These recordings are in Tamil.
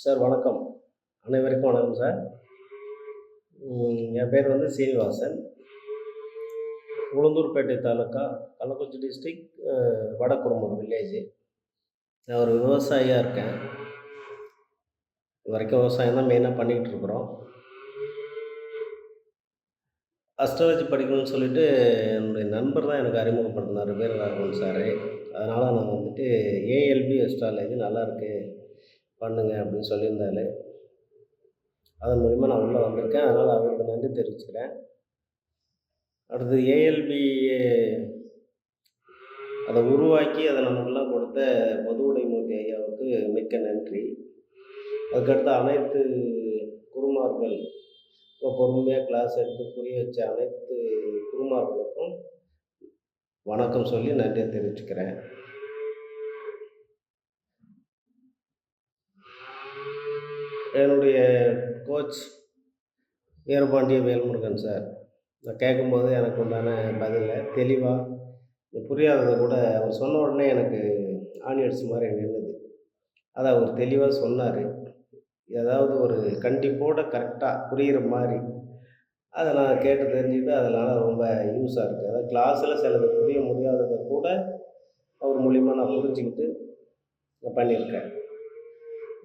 சார் வணக்கம். அனைவருக்கும் வணக்கம் சார். என் பேர் வந்து சீனிவாசன். உளுந்தூர்பேட்டை தாலுக்கா கள்ளக்குறிச்சி டிஸ்ட்ரிக் வடக்குறும்பூர் வில்லேஜ் நான் ஒரு விவசாயியாக இருக்கேன். இது வரைக்கும் விவசாயம் தான் மெயினாக பண்ணிக்கிட்டு இருக்கிறோம். அஸ்ட்ராலஜி படிக்கணும்னு சொல்லிட்டு என்னுடைய நண்பர் தான் எனக்கு அறிமுகப்படுத்தினார் வீரராகவன் சார். அதனால் நான் வந்துட்டு ஏஎல்பி அஸ்ட்ராலஜி நல்லா இருக்குது பண்ணுங்க அப்படின்னு சொல்லியிருந்தாரு அதன் மூலிமா நான் உள்ளே வந்திருக்கேன். அதனால் அவருக்கு நன்றி தெரிவிச்சுக்கிறேன். அடுத்து ஏஎல்பி அதை உருவாக்கி அதை நமக்கெல்லாம் கொடுத்த மதுவுடைமூர்த்தி ஐயாவுக்கு மிக்க நன்றி. அதுக்கடுத்து அனைத்து குருமார்கள் இப்போ பொறுமையாக கிளாஸ் எடுத்து புரிய வச்ச அனைத்து குருமார்களுக்கும் வணக்கம் சொல்லி நன்றியை தெரிவிச்சுக்கிறேன். என்னுடைய கோச் வீரபாண்டிய வேல்முருகன் சார். நான் கேட்கும்போது எனக்கு உண்டான பதிலை தெளிவாக புரியாததை கூட அவர் சொன்ன உடனே எனக்கு ஆணி அடிச்ச மாதிரி நின்றுது அதை அவர் தெளிவாக சொன்னார். ஏதாவது ஒரு கண்டிப்போட கரெக்டாக புரிகிற மாதிரி. அதை நான் கேட்டு தெரிஞ்சுக்கிட்டு அதனால் ரொம்ப யூஸாக இருக்குது அதாவது கிளாஸில் சிலது புரிய முடியாததை கூட அவர் மூலிமா நான் புரிஞ்சுக்கிட்டு நான் பண்ணியிருக்கேன்.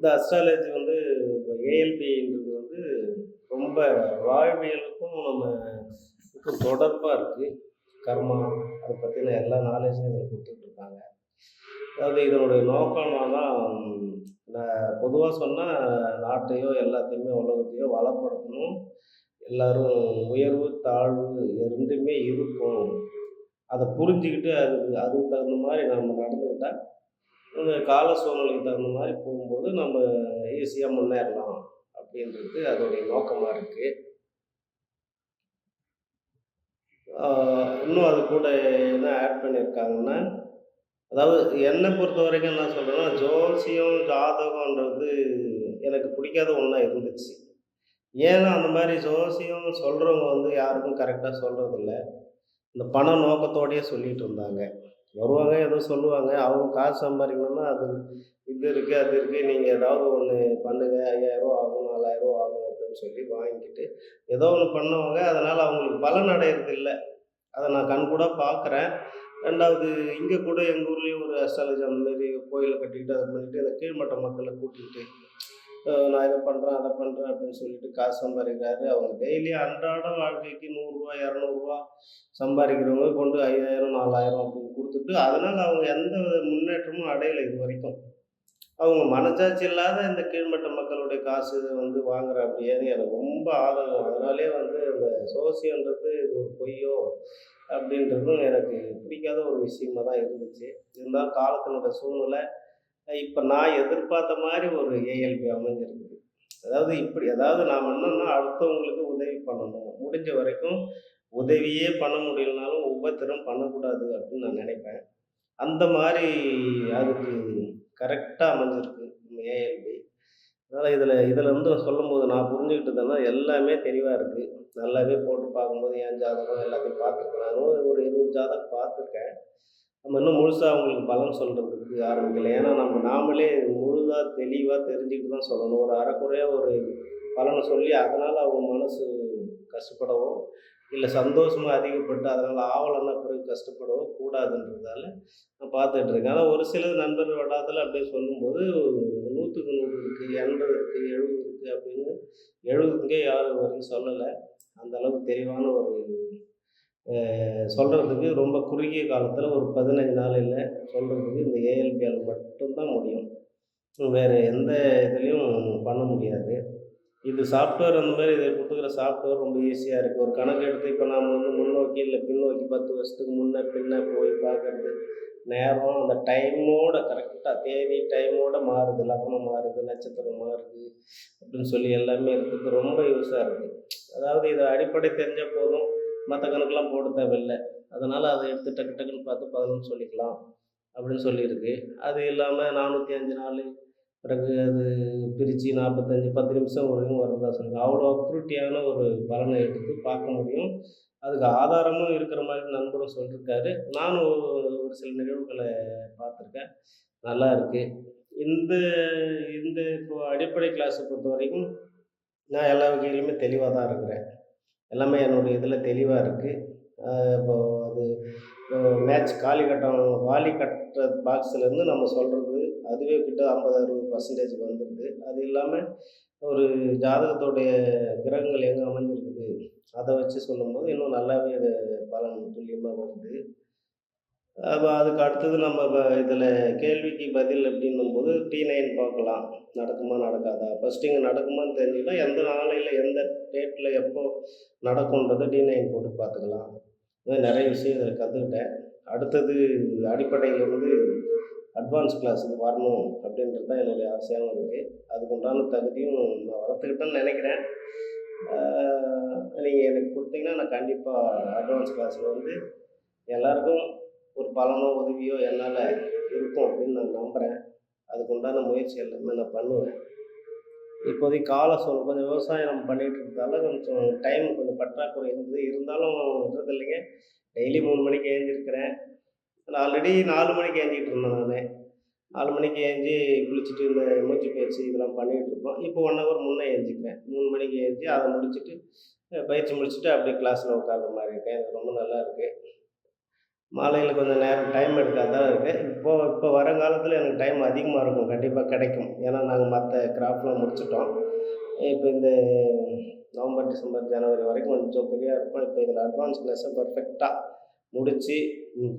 இந்த அஸ்ட்ராலஜி வந்து இப்போ ஏஎல்பின்றது வந்து ரொம்ப வாழ்வியலுக்கும் நம்ம தொடர்பாக இருக்குது கர்மா அதை பற்றின எல்லா நாலேஜும் இதில் கொடுத்துட்ருக்காங்க. அதாவது இதனுடைய நோக்கம் நான் பொதுவாக சொன்னால் நாட்டையோ எல்லாத்தையுமே உலகத்தையோ வளப்படுத்தணும். எல்லாரும் உயர்வு தாழ்வு ரெண்டுமே இருக்கும். அதை புரிஞ்சுக்கிட்டு அது அதுக்கு தகுந்த மாதிரி நம்ம நடந்துக்கிட்டால் இந்த கால சூழ்நிலைக்கு தகுந்த மாதிரி போகும்போது நம்ம ஈஸியாக முன்னேறலாம் அப்படின்றது அதோடைய நோக்கமாக இருக்குது இன்னும் அது கூட என்ன ஆட் பண்ணியிருக்காங்கன்னா அதாவது என்னை பொறுத்த வரைக்கும் என்ன சொல்கிறேன்னா ஜோசியம் ஜாதகன்றது எனக்கு பிடிக்காத ஒன்றா இருந்துச்சு. ஏன்னா அந்த மாதிரி ஜோசியம் சொல்கிறவங்க வந்து யாருக்கும் கரெக்டாக சொல்கிறதில்ல இந்த பண நோக்கத்தோடையே சொல்லிகிட்டு இருந்தாங்க. வருவாங்க ஏதோ சொல்லுவாங்க. அவங்க காசு சம்பாதிக்கணும்னா அது இது இருக்குது அது இருக்குது நீங்கள் ஏதாவது ஒன்று பண்ணுங்கள் ஐயாயிரம் ஆகும் நாலாயிரம் ஆகும் அப்படின்னு சொல்லி வாங்கிக்கிட்டு ஏதோ ஒன்று பண்ணுவாங்க. அதனால் அவங்களுக்கு பலன் அடையிறது இல்லை அதை நான் கண்கூட பார்க்குறேன். ரெண்டாவது இங்கே கூட எங்கள் ஊர்லேயும் ஒரு அஸ்ட்ராலஜி அந்த மாதிரி கோயிலை கட்டிக்கிட்டு அதை பண்ணிட்டு அந்த கீழ்மட்ட மக்களை கூட்டிகிட்டு நான் இதை பண்ணுறேன் அதை பண்ணுறேன் அப்படின்னு சொல்லிட்டு காசு சம்பாதிக்கிறாரு. அவங்க டெய்லி அன்றாட வாழ்க்கைக்கு நூறுரூவா இரநூறுவா சம்பாதிக்கிறவங்க கொண்டு ஐயாயிரம் நாலாயிரம் அப்படின்னு கொடுத்துட்டு அதனால் அவங்க எந்த வித முன்னேற்றமும் அடையலை இது வரைக்கும். அவங்க மனச்சாட்சி இல்லாத இந்த கீழ்மட்ட மக்களுடைய காசு வந்து வாங்குற அப்படியேன்னு எனக்கு ரொம்ப ஆதரவு அதனாலே வந்து இந்த சோசியன்றது இது ஒரு பொய்யோ அப்படின்றதும் எனக்கு பிடிக்காத ஒரு விஷயமா தான் இருந்துச்சு. இருந்தாலும் காலத்தினோட சூழ்நிலை இப்போ நான் எதிர்பார்த்த மாதிரி ஒரு ஏஎல்பி அமைஞ்சிருக்குது. அதாவது இப்படி அதாவது நாம் என்னன்னா அடுத்தவங்களுக்கு உதவி பண்ணணும். முடிஞ்ச வரைக்கும் உதவியே பண்ண முடியலனாலும் ஒவ்வொருத்தரும் பண்ணக்கூடாது அப்படின்னு நான் நினைப்பேன். அந்த மாதிரி அதுக்கு கரெக்டாக அமைஞ்சிருக்கு ஏஎல்பி அதனால் இதில் இதில் இருந்து சொல்லும்போது நான் புரிஞ்சுக்கிட்டதுன்னா எல்லாமே தெளிவாக இருக்குது நல்லாவே போட்டு பார்க்கும்போது என் ஜாதகம் எல்லாத்தையும் பார்த்துருக்கேன் ஒரு இருபது ஜாதகம் பார்த்துருக்கேன். நம்ம இன்னும் முழுசாக அவங்களுக்கு பலன் சொல்கிறதுக்கு ஆரம்பிக்கல ஏன்னா நம்ம நாமளே முழுதாக தெளிவாக தெரிஞ்சுக்கிட்டு தான் சொல்லணும். ஒரு அறக்குறையாக ஒரு பலனை சொல்லி அதனால் அவங்க மனசு கஷ்டப்படவோ இல்லை சந்தோஷமாக அதிகப்பட்டு அதனால் ஆவலன்னா பிறகு கஷ்டப்படவோ கூடாதுன்றதால நான் பார்த்துட்டு இருக்கேன். ஆனால் ஒரு சில நண்பர்கள் வட்டாரத்தில் அப்படியே சொல்லும்போது நூற்றுக்கு நூறு இருக்குது எண்பது இருக்குது எழுபது இருக்குது அப்படின்னு எழுபதுக்கே யாரும் வரைக்கும் சொல்லலை. அந்த அளவுக்கு தெளிவான ஒரு சொல்கிறதுக்கு ரொம்ப குறுகிய காலத்தில் ஒரு பதினஞ்சு நாள் இல்லை சொல்கிறதுக்கு இந்த ஏஎல்பிஎல் மட்டும்தான் முடியும். வேறு எந்த இதுலேயும் பண்ண முடியாது. இது சாஃப்ட்வேர் அந்த மாதிரி இதை கொடுத்துக்கிற சாஃப்ட்வேர் ரொம்ப ஈஸியாக இருக்குது ஒரு கணக்கு எடுத்து இப்போ நாம் வந்து முன்னோக்கி இல்லை பின்னோக்கி பத்து வருஷத்துக்கு முன்னே பின்னே போய் பார்க்குறது நேரம் அந்த டைமோட கரெக்டாக தேதி டைமோட மாறுது. லக்னம் மாறுது நட்சத்திரம் மாறுது அப்படின்னு சொல்லி எல்லாமே இருக்கிறது ரொம்ப யூஸாக இருக்குது அதாவது இதை அடிப்படை தெரிஞ்சால் போதும். மற்ற கணக்கெலாம் போட தேவையில்லை. அதனால் அதை எடுத்து டக்கு டக்குன்னு பார்த்து பதினொன்று சொல்லிக்கலாம் அப்படின்னு சொல்லியிருக்கு. அது இல்லாமல் நானூற்றி அஞ்சு நாள் பிறகு அது பிரித்து நாற்பத்தஞ்சு பத்து நிமிஷம் வரையும் வரதா சொல்லுங்க அவ்வளோ அக்யூரிட்டியான ஒரு பலனை எடுத்து பார்க்க முடியும். அதுக்கு ஆதாரமும் இருக்கிற மாதிரி நண்பரும் சொல்லியிருக்காரு. நானும் ஒரு ஒரு சில நிகழ்வுகளை பார்த்துருக்கேன். நல்லா இருக்குது இந்த இந்த இப்போ அடிப்படை கிளாஸை பொறுத்தவரைக்கும் நான் எல்லா வகையிலுமே தெளிவாக தான் இருக்கிறேன். எல்லாமே என்னுடைய இதில் தெளிவாக இருக்குது இப்போது அது இப்போ மேட்ச் காலி கட்டம் காலி கட்டுற பாக்ஸ்லேருந்து நம்ம சொல்கிறது அதுவே கிட்ட 50, 60% வந்துருது. அது இல்லாமல் ஒரு ஜாதகத்துடைய கிரகங்கள் எங்கே அமைஞ்சிருக்குது, அதை வச்சு சொல்லும்போது இன்னும் நல்லாவே அது பலன் துல்லியமாக வருது. அப்போ அதுக்கு அடுத்தது நம்ம இதில் கேள்விக்கு பதில் அப்படின்னும் போது டி நைன் பார்க்கலாம். நடக்குமா? நடக்காதா? ஃபஸ்ட்டு இங்கே நடக்குமான்னு தெரிஞ்சுக்கிட்டால் எந்த நாளையில் எந்த இல்லை எப்போ நடக்கும்ன்றத D9 போட்டு பார்த்துக்கலாம். இது நிறைய விஷயம் இதில் கற்றுக்கிட்டேன் அடுத்தது அடிப்படையிலேருந்து அட்வான்ஸ் கிளாஸுக்கு வரணும் அப்படின்றது தான் என்னுடைய ஆசையாகவும் இருக்குது அதுக்கு உண்டான தகுதியும் நான் வளர்த்துக்கிட்டேன்னு நினைக்கிறேன் நீங்கள் எனக்கு கொடுத்தீங்கன்னா நான் கண்டிப்பாக அட்வான்ஸ் கிளாஸில் வந்து எல்லாருக்கும் ஒரு பலனோ, உதவியோ என்னால் இருக்கும் அப்படின்னு நான் நம்புகிறேன் அதுக்கு உண்டான முயற்சி எல்லாமே நான் பண்ணுவேன். இப்போதைக்கு கால சூழல் கொஞ்சம் விவசாயம் நம்ம பண்ணிகிட்டு இருக்கிறதால கொஞ்சம் டைம் கொஞ்சம் பற்றாக்குறை இருந்தது. இருந்தாலும் விடுறது இல்லைங்க டெய்லி மூணு மணிக்கு எழுந்திரிக்கிறேன். ஆல்ரெடி நாலு மணிக்கு ஏஞ்சிக்கிட்டு இருந்தேன் நான் நாலு மணிக்கு ஏஞ்சி குளிச்சுட்டு இந்த மூச்சு பயிற்சி இதெல்லாம் பண்ணிகிட்டு இருப்போம். இப்போ ஒன் ஹவர் முன்னே ஏஞ்சிக்கிறேன் மூணு மணிக்கு ஏஞ்சி அதை முடிச்சுட்டு, பயிற்சி முடிச்சுட்டு அப்படியே கிளாஸில் உட்கார்ற மாதிரி இருக்கேன் எனக்கு ரொம்ப நல்லா இருக்குது மாலையில் கொஞ்சம் நேரம் டைம் எடுக்காதான் இருக்குது இப்போது இப்போ வரங்காலத்தில் எனக்கு டைம் அதிகமாக இருக்கும். கண்டிப்பாக கிடைக்கும். ஏன்னா நாங்கள் மற்ற கிராஃப்ட்லாம் முடிச்சுட்டோம். இப்போ இந்த நவம்பர், டிசம்பர், ஜனவரி வரைக்கும் கொஞ்சம் பெரிய இருக்கும் இப்போ இதில் அட்வான்ஸ் கிளாஸை பர்ஃபெக்டாக முடித்து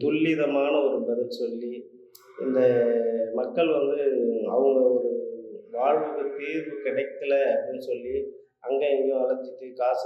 துல்லிதமான ஒரு பதில் சொல்லி, இந்த மக்கள் வந்து அவங்க ஒரு வாழ்வுக்கு தீர்வு கிடைக்கல அப்படின்னு சொல்லி, அங்கே இங்கேயும் அலைஞ்சிட்டு காசு